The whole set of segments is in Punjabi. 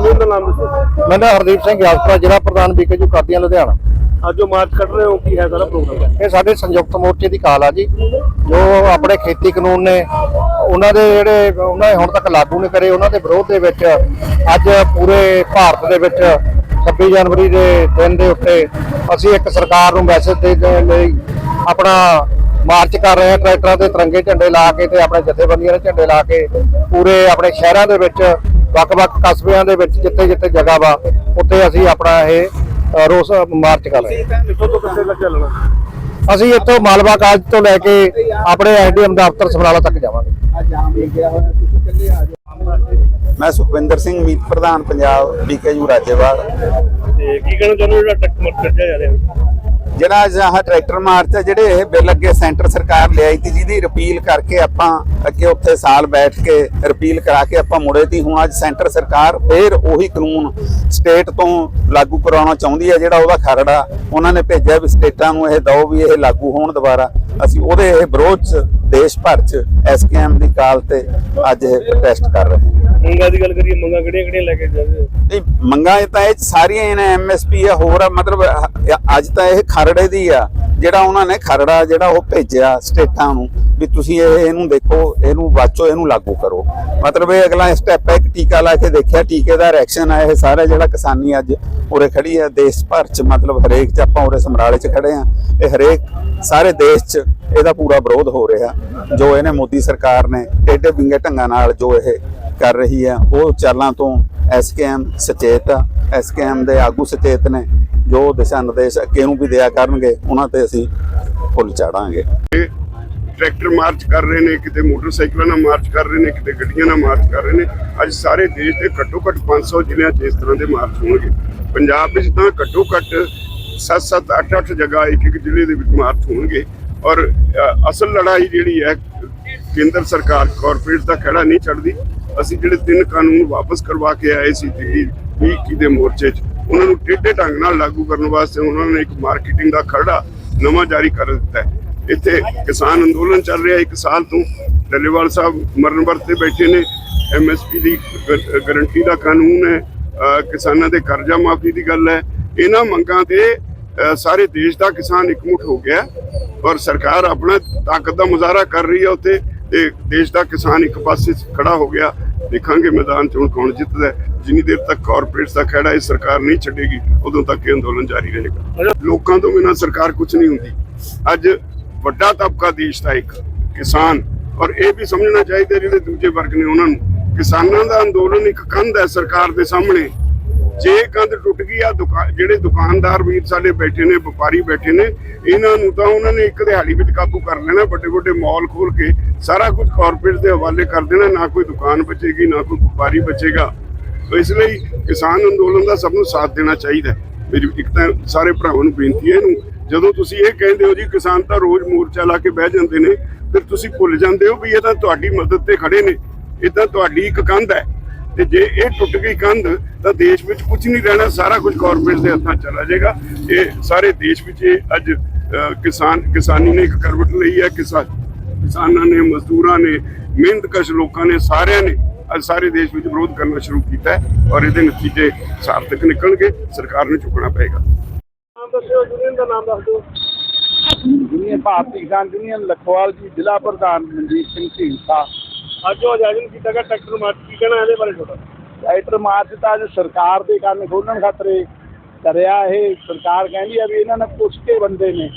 ਦਾ ਨਾਮ ਦੱਸੋ? ਮੈਂ ਨਾ ਹਰਦੀਪ ਸਿੰਘ ਯਾਤਰਾ ਜ਼ਿਲ੍ਹਾ ਪ੍ਰਧਾਨ ਬੀਕੇਯੂ ਕਰਦੀਆਂ ਲੁਧਿਆਣਾ। ਅੱਜ ਜੋ ਮਾਰਚ ਕੱਢ ਰਹੇ ਹੋ ਕੀ ਹੈ ਸਾਰਾ ਪ੍ਰੋਗਰਾਮ? ਇਹ ਸਾਡੇ ਸੰਯੁਕਤ ਮੋਰਚੇ ਦੀ ਕਾਲ ਆ ਜੀ। ਜੋ ਆਪਣੇ ਖੇਤੀ ਕਾਨੂੰਨ ਨੇ ਉਹਨਾਂ ਦੇ ਜਿਹੜੇ ਉਹਨਾਂ ਨੇ ਹੁਣ ਤੱਕ ਲਾਗੂ ਨਹੀਂ ਕਰੇ ਉਹਨਾਂ ਦੇ ਵਿਰੋਧ ਦੇ ਵਿੱਚ ਅੱਜ ਪੂਰੇ ਭਾਰਤ ਦੇ ਵਿੱਚ 26 ਜਨਵਰੀ ਦੇ ਦਿਨ ਦੇ ਉੱਤੇ ਅਸੀਂ ਇੱਕ ਸਰਕਾਰ ਨੂੰ ਮੈਸੇਜ ਦੇ ਦੇਣ ਲਈ ਆਪਣਾ ਮਾਰਚ ਕਰ ਰਹੇ ਹਾਂ ਟਰੈਕਟਰਾਂ ਤੇ ਤਿਰੰਗੇ ਝੰਡੇ ਲਾ ਕੇ ਤੇ ਆਪਣੇ ਜਥੇਬੰਦੀਆਂ ਦੇ ਝੰਡੇ ਲਾ ਕੇ ਪੂਰੇ ਆਪਣੇ ਸ਼ਹਿਰਾਂ ਦੇ ਵਿੱਚ ਵੱਖ-ਵੱਖ ਕਸਬਿਆਂ ਦੇ ਵਿੱਚ ਜਿੱਥੇ-ਜਿੱਥੇ ਜਗ੍ਹਾ ਵਾ ਉੱਥੇ ਅਸੀਂ ਆਪਣਾ ਇਹ ਰੋਸ ਮਾਰਚ ਕਰ ਰਹੇ ਅਸੀਂ ਇੱਥੋਂ ਮਾਲਵਾ ਕਾਲਜ ਤੋਂ ਲੈ ਕੇ ਆਪਣੇ ਐਸਡੀਐਮ ਦਫ਼ਤਰ ਸਮਰਾਲਾ ਤੱਕ ਜਾਵਾਂਗੇ। ਮੈਂ ਸੁਖਵਿੰਦਰ ਸਿੰਘ ਮੀਤ ਪ੍ਰਧਾਨ ਪੰਜਾਬ ਬੀਕੇਯੂ ਰਾਜੇਵਾਲ। ਤੇ ਕੀ ਕਹਿਣਾ ਚਾਹੁੰਦੇ ਜਿਹੜਾ ਟੱਕ ਮਰ ਕੱਢਿਆ ਜਾ ਰਿਹਾ? ਜਿਹੜਾ ਅੱਜ ਆਹ ਟਰੈਕਟਰ ਮਾਰਚ ਹੈ ਜਿਹੜੇ ਇਹ ਬਿੱਲ ਅੱਗੇ ਸੈਂਟਰ ਸਰਕਾਰ ਲਿਆਈ ਤੀ ਜਿਹਦੀ ਰਿਪੀਲ ਕਰਕੇ ਆਪਾਂ ਅੱਗੇ ਉੱਥੇ ਸਾਲ ਬੈਠ ਕੇ ਰਿਪੀਲ ਕਰਾ ਕੇ ਆਪਾਂ ਮੁੜੇ ਤੀ। ਹੁਣ ਅੱਜ ਸੈਂਟਰ ਸਰਕਾਰ ਫੇਰ ਉਹੀ ਕਾਨੂੰਨ ਸਟੇਟ ਤੋਂ ਲਾਗੂ ਕਰਾਉਣਾ ਚਾਹੁੰਦੀ ਹੈ ਜਿਹੜਾ ਉਹਦਾ ਖਰੜਾ ਉਹਨਾਂ ਨੇ ਭੇਜਿਆ ਵੀ ਸਟੇਟਾਂ ਨੂੰ ਇਹ ਦਓ ਵੀ ਇਹ ਲਾਗੂ ਹੋਣ ਦੁਬਾਰਾ। ਅਸੀਂ ਉਹਦੇ ਇਹ ਵਿਰੋਧ ਚ ਦੇਸ਼ ਭਰ ਚ ਐਸਕੇਐਮ ਦੀ ਕਾਲ ਤੇ ਅੱਜ ਇਹ ਪ੍ਰੋਟੈਸਟ ਕਰ ਰਹੇ ਹਾਂ। ਮੰਗਾਂ ਦੀ ਗੱਲ ਕਰੀਏ ਮੰਗਾਂ ਕਿਹੜੀਆਂ ਕਿਹੜੀਆਂ ਲੈ ਕੇ ਜਾਂਦੇ ਨਹੀਂ ਮੰਗਾਂ ਇਹ ਤਾਂ ਇਹ ਸਾਰੀਆਂ ਇਹਨਾਂ ਐਮਐਸਪੀ ਆ ਹੋਰ ਆ ਮਤਲਬ ਅੱਜ ਤਾਂ ਇਹ ਖਰੜੇ ਦੀ ਆ। ਜਿਹੜਾ ਉਹਨਾਂ ਨੇ ਖਰੜਾ ਜਿਹੜਾ ਉਹ ਭੇਜਿਆ ਸਟੇਟਾਂ ਨੂੰ ਵੀ ਤੁਸੀਂ ਇਹ ਇਹਨੂੰ ਦੇਖੋ, ਇਹਨੂੰ ਵਾਚੋ, ਇਹਨੂੰ ਲਾਗੂ ਕਰੋ। ਮਤਲਬ ਇਹ ਅਗਲਾ ਸਟੈਪ ਹੈ, ਇੱਕ ਟੀਕਾ ਲਾ ਕੇ ਦੇਖਿਆ, ਟੀਕੇ ਦਾ ਰਿਐਕਸ਼ਨ ਆ ਇਹ ਸਾਰਾ ਜਿਹੜਾ ਕਿਸਾਨੀ ਅੱਜ ਉਰੇ ਖੜੀ ਹੈ, ਦੇਸ਼ ਭਰ ਚ ਮਤਲਬ ਹਰੇਕ ਚ ਆਪਾਂ ਉਰੇ ਸਮਰਾਲੇ ਚ ਖੜੇ ਆ ਇਹ ਹਰੇਕ ਸਾਰੇ ਦੇਸ਼ ਚ ਇਹਦਾ ਪੂਰਾ ਵਿਰੋਧ ਹੋ ਰਿਹਾ। ਜੋ ਇਹਨੇ ਮੋਦੀ ਸਰਕਾਰ ਨੇ ਟੇਢੇ ਬਿੰਗੇ ਢੰਗਾਂ ਨਾਲ ਜੋ ਇਹ ਕਰ ਰਹੀ ਹੈ, ਉਹ ਚਾਲਾਂ ਤੋਂ ਐਸਕੇਐਮ ਸਚੇਤ ਆ। ਐਸਕੇਐਮ ਦੇ ਆਗੂ ਸਚੇਤ ਨੇ ਜੋ ਦਿਸ਼ਾ ਨਿਰਦੇਸ਼ ਅੱਗੇ ਨੂੰ ਵੀ ਦਿਆ ਕਰਨਗੇ, ਉਹਨਾਂ ਤੇ ਅਸੀਂ ਫੁੱਲ ਚਾੜਾਂਗੇ। ਟਰੈਕਟਰ ਮਾਰਚ ਕਰ ਰਹੇ ਨੇ, ਕਿਤੇ ਮੋਟਰਸਾਈਕਲਾਂ ਨਾਲ ਮਾਰਚ ਕਰ ਰਹੇ ਨੇ, ਕਿਤੇ ਗੱਡੀਆਂ ਨਾਲ ਮਾਰਚ ਕਰ ਰਹੇ ਨੇ। ਅੱਜ ਸਾਰੇ ਦੇਸ਼ ਦੇ ਘੱਟੋ ਘੱਟ 500 ਜ਼ਿਲ੍ਹਿਆਂ 'ਚ ਇਸ ਤਰ੍ਹਾਂ ਦੇ ਮਾਰਚ ਹੋਣਗੇ। ਪੰਜਾਬ ਵਿੱਚ ਤਾਂ ਘੱਟੋ ਘੱਟ 7-7 8-8 ਜਗ੍ਹਾ ਇੱਕ ਇੱਕ ਜ਼ਿਲ੍ਹੇ ਦੇ ਵਿੱਚ ਮਾਰਚ ਹੋਣਗੇ। ਔਰ ਅਸਲ ਲੜਾਈ ਜਿਹੜੀ ਹੈ, ਕੇਂਦਰ ਸਰਕਾਰ ਕਾਰਪੋਰੇਟ ਦਾ ਖੜਾ ਨਹੀਂ ਛੱਡਦੀ ਅਸੀਂ ਜਿਹੜੇ ਤਿੰਨ ਕਾਨੂੰਨ ਵਾਪਸ ਕਰਵਾ ਕੇ ਆਏ ਸੀ ਦਿੱਲੀ 20 ਦੇ ਮੋਰਚੇ 'ਚ ਉਹਨਾਂ ਨੂੰ ਟੇਢੇ ਢੰਗ ਨਾਲ ਲਾਗੂ ਕਰਨ ਵਾਸਤੇ ਉਹਨਾਂ ਨੇ ਇੱਕ ਮਾਰਕੀਟਿੰਗ ਦਾ ਖਰੜਾ ਨਵਾਂ ਜਾਰੀ ਕਰ ਦਿੱਤਾ ਹੈ। ਇੱਥੇ ਕਿਸਾਨ ਅੰਦੋਲਨ ਚੱਲ ਰਿਹਾ ਇੱਕ ਸਾਲ ਤੋਂ ਡੱਲੇਵਾਲ ਸਾਹਿਬ ਮਰਨ ਵਰਤ ਬੈਠੇ ਨੇ। ਐਮਐਸਪੀ ਦੀ ਗ- ਗਾਰੰਟੀ ਦਾ ਕਾਨੂੰਨ ਹੈ। ਕਿਸਾਨਾਂ ਦੇ ਕਰਜ਼ਾ ਮਾਫੀ ਦੀ ਗੱਲ ਹੈ। ਇਹਨਾਂ ਮੰਗਾਂ ਤੇ ਸਾਰੇ ਦੇਸ਼ ਦਾ ਕਿਸਾਨ ਇਕਮੁੱਠ ਹੋ ਗਿਆ ਔਰ ਸਰਕਾਰ ਆਪਣਾ ਤਾਕਤ ਦਾ ਮੁਜ਼ਾਹਰਾ ਕਰ ਰਹੀ ਹੈ ਉੱਥੇ ਤੇ ਦੇਸ਼ ਦਾ ਕਿਸਾਨ ਇੱਕ ਪਾਸੇ ਖੜਾ ਹੋ ਗਿਆ। ਦੇਖਾਂਗੇ ਮੈਦਾਨ ਚ ਹੁਣ ਕੌਣ ਜਿੱਤਦਾ ਜਿੰਨੀ ਦੇਰ ਤੱਕ ਕਾਰਪੋਰੇਟਸ ਦਾ ਖੜਾ ਇਹ ਸਰਕਾਰ ਨਹੀਂ ਛੱਡੇਗੀ, ਉਦੋਂ ਤੱਕ ਇਹ ਅੰਦੋਲਨ ਜਾਰੀ ਰਹੇਗਾ। ਲੋਕਾਂ ਤੋਂ ਬਿਨਾਂ ਸਰਕਾਰ ਕੁਝ ਨਹੀਂ ਹੁੰਦੀ। ਅੱਜ ਵੱਡਾ ਤਬਕਾ ਦੇਸ਼ ਦਾ ਇੱਕ, ਕਿਸਾਨ। ਔਰ ਇਹ ਵੀ ਸਮਝਣਾ ਚਾਹੀਦਾ ਜਿਹੜੇ ਦੂਜੇ ਵਰਗ ਨੇ ਉਹਨਾਂ ਨੂੰ, ਕਿਸਾਨਾਂ ਦਾ ਅੰਦੋਲਨ ਇੱਕ ਕੰਧ ਹੈ ਸਰਕਾਰ ਦੇ ਸਾਹਮਣੇ। ਜੇ ਕੰਧ ਟੁੱਟ ਗਈ ਆ ਜਿਹੜੇ ਦੁਕਾਨਦਾਰ ਵੀਰ ਸਾਡੇ ਬੈਠੇ ਨੇ, ਵਪਾਰੀ ਬੈਠੇ ਨੇ, ਇਹਨਾਂ ਨੂੰ ਤਾਂ ਉਹਨਾਂ ਨੇ ਇੱਕ ਦਿਹਾੜੀ ਵਿੱਚ ਕਾਬੂ ਕਰ ਲੈਣਾ ਵੱਡੇ ਵੱਡੇ ਮਾਲ ਖੋਲ ਕੇ ਸਾਰਾ ਕੁਝ ਕਾਰਪੋਰੇਟ ਦੇ ਹਵਾਲੇ ਕਰ ਦੇਣਾ, ਨਾ ਕੋਈ ਦੁਕਾਨ ਬਚੇਗੀ, ਨਾ ਕੋਈ ਵਪਾਰੀ ਬਚੇਗਾ। ਤੋ ਇਸ ਲਈ ਕਿਸਾਨ ਅੰਦੋਲਨ ਦਾ ਸਭ ਨੂੰ ਸਾਥ ਦੇਣਾ ਚਾਹੀਦਾ ਮੇਰੀ ਇੱਕ ਤਾਂ ਸਾਰੇ ਭਰਾਵਾਂ ਨੂੰ ਬੇਨਤੀ ਹੈ ਇਹਨੂੰ, ਜਦੋਂ ਤੁਸੀਂ ਇਹ ਕਹਿੰਦੇ ਹੋ ਜੀ ਕਿਸਾਨ ਤਾਂ ਰੋਜ਼ ਮੋਰਚਾ ਲਾ ਕੇ ਬਹਿ ਜਾਂਦੇ ਨੇ, ਫਿਰ ਤੁਸੀਂ ਭੁੱਲ ਜਾਂਦੇ ਹੋ ਵੀ ਇਹ ਤਾਂ ਤੁਹਾਡੀ ਮਦਦ ਤੇ ਖੜੇ ਨੇ। ਇਹ ਤਾਂ ਤੁਹਾਡੀ ਇੱਕ ਕੰਧ ਹੈ। ਤੇ ਜੇ ਇਹ ਟੁੱਟ ਗਈ ਕੰਧ, ਤਾਂ ਦੇਸ਼ ਵਿੱਚ ਕੁਝ ਨਹੀਂ ਰਹਿਣਾ, ਸਾਰਾ ਕੁਝ ਕਾਰਪੋਰੇਟ ਦੇ ਹੱਥਾਂ 'ਚ ਚਲਾ ਜਾਏਗਾ। ਇਹ ਸਾਰੇ ਦੇਸ਼ ਵਿੱਚ ਇਹ ਅੱਜ ਕਿਸਾਨ, ਕਿਸਾਨੀ ਨੇ ਇੱਕ ਕਰਵਟ ਲਈ ਹੈ ਕਿਸਾਨ ਕਿਸਾਨਾਂ ਨੇ, ਮਜ਼ਦੂਰਾਂ ਨੇ, ਮਿਹਨਤਕਸ਼ ਲੋਕਾਂ ਨੇ, ਸਾਰਿਆਂ ਨੇ ਅੱਜ ਸਾਰੇ ਦੇਸ਼ ਵਿੱਚ ਵਿਰੋਧ ਕਰਨਾ ਸ਼ੁਰੂ ਕੀਤਾ ਹੈ ਔਰ ਇਹਦੇ ਨਤੀਜੇ ਸਾਰਥਕ ਨਿਕਲਣਗੇ ਸਰਕਾਰ ਨੂੰ ਚੁੱਕਣਾ ਪਏਗਾ। ਨਾਮ ਦੱਸਿਓ ਯੂਨੀਅਨ ਦਾ ਨਾਮ ਦੱਸ ਦਿਓ। ਯੂਨੀਅਨ ਭਾਰਤੀ ਕਿਸਾਨ ਯੂਨੀਅਨ ਲਖਵਾਲ ਜੀ ਜ਼ਿਲ੍ਹਾ ਪ੍ਰਧਾਨ ਮਨਜੀਤ ਸਿੰਘ ਢੀਂਸਾ ਅੱਜ ਉਹ ਆਯੋਜਨ ਕੀਤਾ ਗਿਆ ਟਰੈਕਟਰ ਮਾਰਚ ਕੀ ਕਹਿਣਾ ਇਹਦੇ ਬਾਰੇ ਤੁਹਾਡਾ? ਰਾਈਟਰ ਮਾਰਚ ਤਾਂ ਅੱਜ ਸਰਕਾਰ ਦੇ ਕੰਨ ਖੋਲਣ ਖਾਤਰੇ ਕਰਿਆ ਇਹ। ਸਰਕਾਰ ਕਹਿੰਦੀ ਆ ਵੀ ਇਹਨਾਂ ਨੇ ਪੁੱਛ ਕੇ ਬੰਦੇ ਨੇ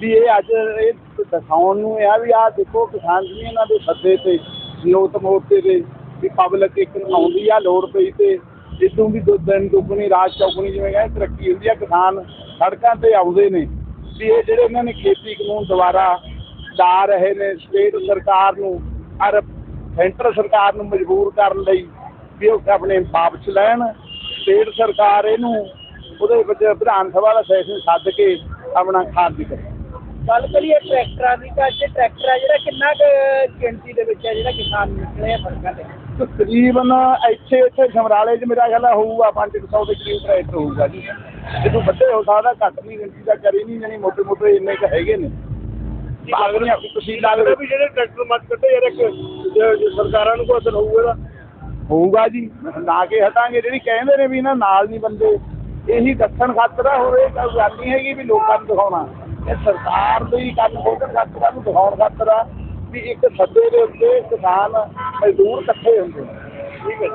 ਵੀ ਇਹ ਅੱਜ ਇਹ ਦਿਖਾਉਣ ਨੂੰ ਆ ਵੀ ਆਹ ਦੇਖੋ ਕਿਸਾਨ ਯੂਨੀਅਨਾਂ ਦੇ ਸੱਦੇ ਤੇ ਸੰਯੁਕਤ ਮੋਰਚੇ ਦੇ ਵੀ ਪਬਲਿਕ ਇੱਕ ਨੂੰ ਆਉਂਦੀ ਆ ਲੋੜ ਪਈ ਤੇ ਜਿੱਦੋਂ ਵੀ ਦੋ ਦਿਨ ਦੁੱਗਣੀ, ਰਾਤ ਚੌਗਣੀ ਜਿਵੇਂ ਕਹਿੰਦੇ, ਤਰੱਕੀ ਹੁੰਦੀ ਆ, ਕਿਸਾਨ ਸੜਕਾਂ ਤੇ ਆਉਂਦੇ ਨੇ। ਵੀ ਇਹ ਜਿਹੜੇ ਇਹਨਾਂ ਨੇ ਖੇਤੀ ਕਾਨੂੰਨ ਦੁਆਰਾ ਲਾ ਰਹੇ ਨੇ, ਸਟੇਟ ਸਰਕਾਰ ਨੂੰ ਅਰ ਸੈਂਟਰ ਸਰਕਾਰ ਨੂੰ ਮਜਬੂਰ ਕਰਨ ਲਈ ਵੀ ਉਹ ਆਪਣੇ ਵਾਪਸ ਲੈਣ। ਸਟੇਟ ਸਰਕਾਰ ਇਹਨੂੰ ਉਹਦੇ ਵਿੱਚ ਵਿਧਾਨ ਸਭਾ ਦਾ ਸੈਸ਼ਨ ਸੱਦ ਕੇ ਆਪਣਾ ਖਾਰਜ ਕਰੇ। ਗੱਲ ਕਰੀਏ ਟਰੈਕਟਰਾਂ ਦੀ ਤਾਂ ਅੱਜ ਟਰੈਕਟਰ ਹੈ ਜਿਹੜਾ ਕਿੰਨਾ ਕੁ ਗਿਣਤੀ ਦੇ ਵਿੱਚ ਹੈ ਜਿਹੜਾ ਕਿਸਾਨ ਨਿਕਲੇ ਆ ਫਰਕਾਂ ਤੇ ਤਕਰੀਬਨ ਇੱਥੇ ਇੱਥੇ ਸਮਰਾਲੇ 'ਚ ਮੇਰਾ ਖਿਆਲ ਆ ਹੋਊਗਾ 500 ਦੇ ਕਰੀਬ ਟਰੈਕਟਰ ਹੋਊਗਾ ਜੀ। ਜਦੋਂ ਵੱਡੇ ਹੋ ਸਕਦਾ ਘੱਟ ਨਹੀਂ ਗਿਣਤੀ ਦਾ ਕਰੀ ਨਹੀਂ ਜਾਣੀ ਮੋਟੇ ਮੋਟੇ ਇੰਨੇ ਕੁ ਹੈਗੇ ਨੇ। ਤੁਸੀਂ ਲੱਗਦਾ ਵੀ ਜਿਹੜੇ ਟਰੈਕਟਰ ਯਾਰ ਇੱਕ ਜੇ- ਜੇ ਸਰਕਾਰਾਂ ਨੂੰ ਕੋਈ ਅਸਰ ਹੋਊਗਾ ਇਹਦਾ ਹੋਊਗਾ ਜੀ ਲਾ ਕੇ ਹਟਾਂਗੇ। ਜਿਹੜੀ ਕਹਿੰਦੇ ਨੇ ਵੀ ਇਹਨਾਂ ਨਾਲ ਨਹੀਂ ਬੰਦੇ ਇਹੀ ਦੱਸਣ ਖਾਤਰ ਆ ਹੋਰ ਇਹ ਗੱਲ ਨਹੀਂ ਹੈਗੀ ਵੀ ਲੋਕਾਂ ਨੂੰ ਦਿਖਾਉਣਾ। ਇਹ ਸਰਕਾਰ ਲਈ ਕੰਮ ਖੋਲ੍ਹਣ ਖਾਤਰ ਨੂੰ ਦਿਖਾਉਣ ਖਾਤਰ ਆ ਵੀ ਇੱਕ ਸੱਦੇ ਦੇ ਉੱਤੇ ਕਿਸਾਨ ਮਜ਼ਦੂਰ ਇਕੱਠੇ ਹੁੰਦੇ ਨੇ। ਠੀਕ ਹੈ